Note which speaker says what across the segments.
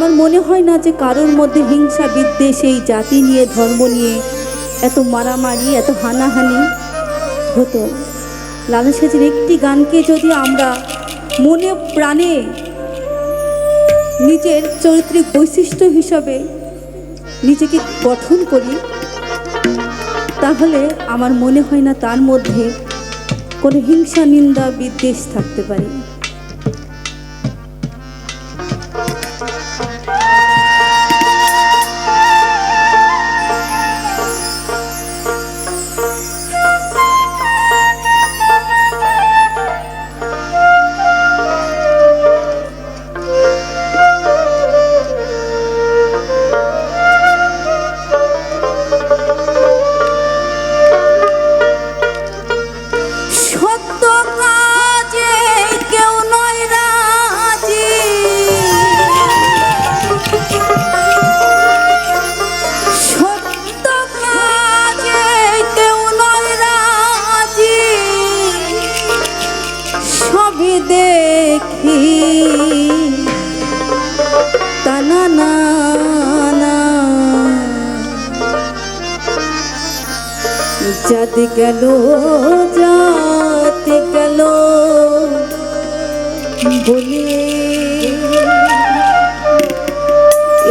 Speaker 1: আমার মনে হয় না যে কারোর মধ্যে হিংসা, বিদ্বেষ এই জাতি নিয়ে, ধর্ম নিয়ে এত মারামারি, এত হানাহানি হতো। লালন সাজের একটি গানকে যদি আমরা মনে প্রাণে নিজের চরিত্রিক বৈশিষ্ট্য হিসাবে নিজেকে গঠন করি, তাহলে আমার মনে হয় না তার মধ্যে কোনো হিংসা, নিন্দা, বিদ্বেষ থাকতে পারে। দেখি। তানা না জাতি গেল জাতি গেল। বলে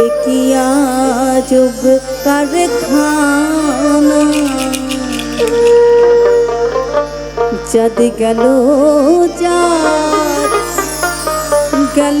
Speaker 1: একিয়া যোগ কারখানা? জাতি গেল চাঁদ গেল।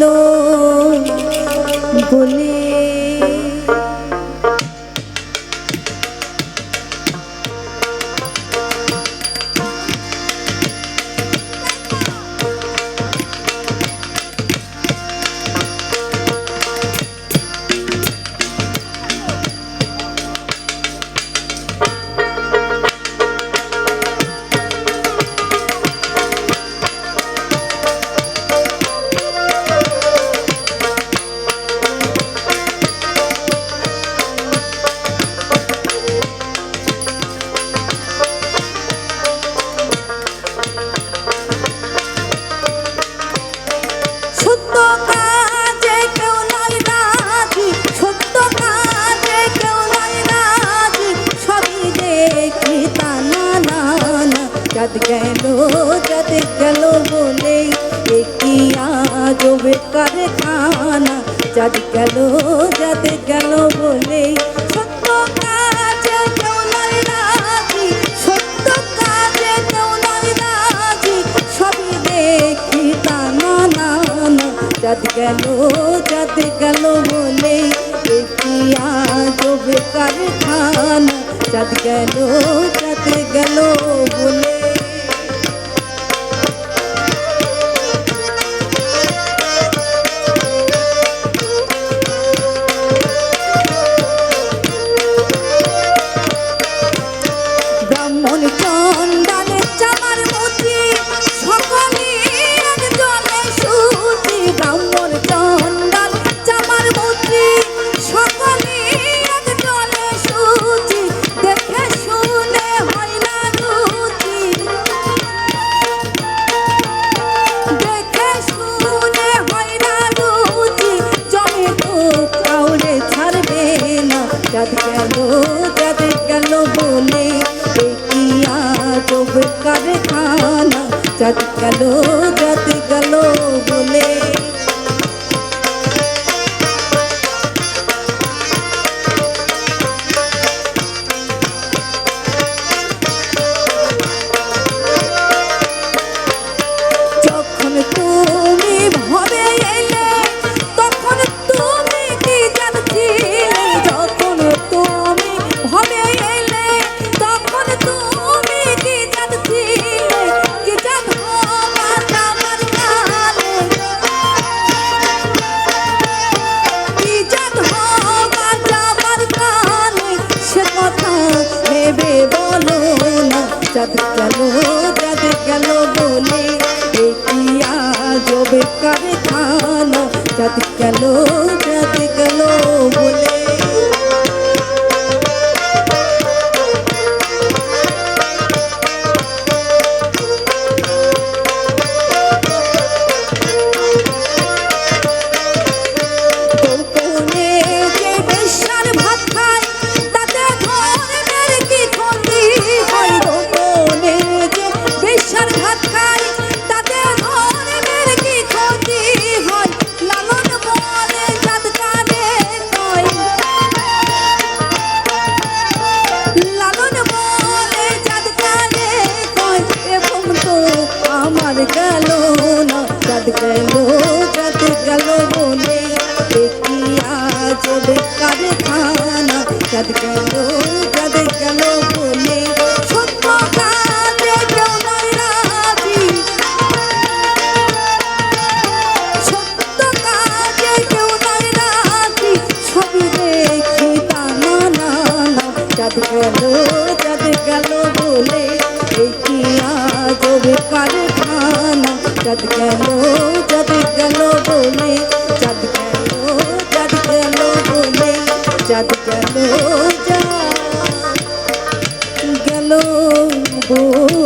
Speaker 1: আজবে কারখানা যাদ গেল যাদ গেল বলে সত্য কাজে কেউ নয় রাজি, সত্য কাজে কেউ নয় রাজি, সবই দেখি তা না না না। গেল যাদ গেল বলে দেখিয়া জবে কারখানা যাদ গেল কারখানা যাদ গেল যাদ গেল বলে না গেল যাদ গেল বলে দেখিয়া জবে কারখানা? যাদ গেল যাতে গেল বলে দেখি আজ বেকার খানা? যাতে গেল যাতে গেল বলে সত্য কাজে কেউ নাই রাজি। সত্য কাজে কেউ নাই রাজি। সবই দেখি তা না না। যাতে গেল যাতে গেল বলে দেখি আজ বেকার খানা? যাতে চাঁদ গেল যা গেল বউ